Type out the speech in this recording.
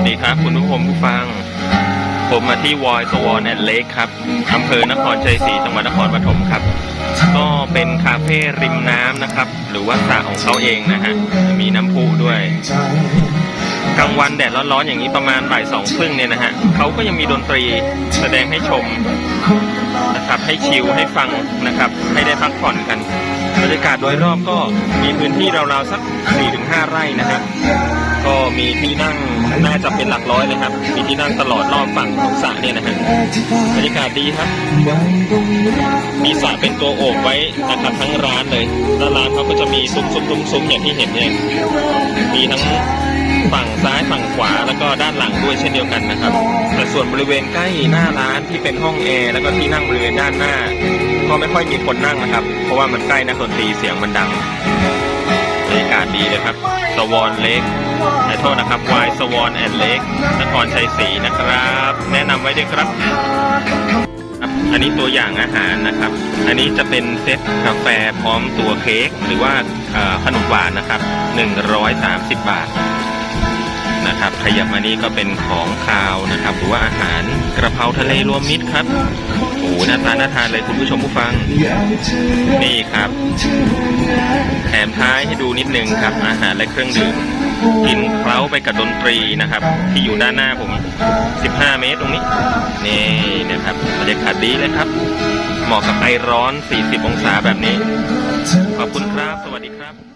วัสดีครับ คุณผู้ชมผู้ฟัง ผมมาที่วอยสวอนแอนเลกครับอำเภอนครชัยศรีจังหวัดนครปฐมครับ ก็เป็นคาเฟ่ริมน้ำนะครับ หรือว่าสระของเขาเองนะฮะ มีน้ำพุด้วยกลางวันแดดร้อนๆอย่างนี้ประมาณบ่ายสองครึ่งเนี่ยนะฮะเขาก็ยังมีดนตรีแสดงให้ชมนะครับให้ชิลให้ฟังนะครับ ให้ได้พักผ่อนกันบรรยากาศโดยรอบก็มีพื้นที่ราวๆสัก4-5ไร่นะครับ ก็มีที่นั่งน่าจะเป็นหลักร้อยเลยครับ มีที่นั่งตลอดรอบฝั่งของสระเนี่ยนะฮะบรรยากาศดีครับ มีสระเป็นตัวโอบไว้นะครับทั้งร้านเลยแล้วร้านเขาก็จะมีซุ้มซุ้มซุ้มซุ้มอย่างที่เห็นเนี่ยมีทั้งฝั่งซ้ายฝั่งขวาแล้วก็ด้านหลังด้วยเช่นเดียวกันนะครับ แต่ส่วนบริเวณใกล้หน้าร้านที่เป็นห้องแอร์แล้วก็ที่นั่งบริเวณด้านหน้า ก็ไม่ค่อยมีคนนั่งนะครับ เพราะว่ามันใกล้นักดนตรีเสียงมันดังบรรยากาศดีเลยครับสวอนเล็ก ขอโทษนะครับวายสวอนแอนเล็กนครชัยศรีนะครับ แนะนำไว้ด้วยครับ อันนี้ตัวอย่างอาหารนะครับ อันนี้จะเป็นเซตกาแฟพร้อมตัวเค้กหรือว่าขนมหวานนะครับ 130 บาทนะครับขยับมานี่ก็เป็นของคาวนะครับ หรือว่าอาหารกระเพราทะเลรวมมิตรครับโอ้หน้าตาน่าทานเลยคุณผู้ชมผู้ฟัง นี่ครับแถมท้ายให้ดูนิดนึงครับ อาหารและเครื่องดื่ม กินเคล้าไปกับดนตรีนะครับ ที่อยู่ด้านหน้าผม 15 เมตรตรงนี้ นี่นะครับบรรยากาศดีเลยครับ เหมาะกับไอร้อน 40 องศาแบบนี้ ขอบคุณครับ สวัสดีครับ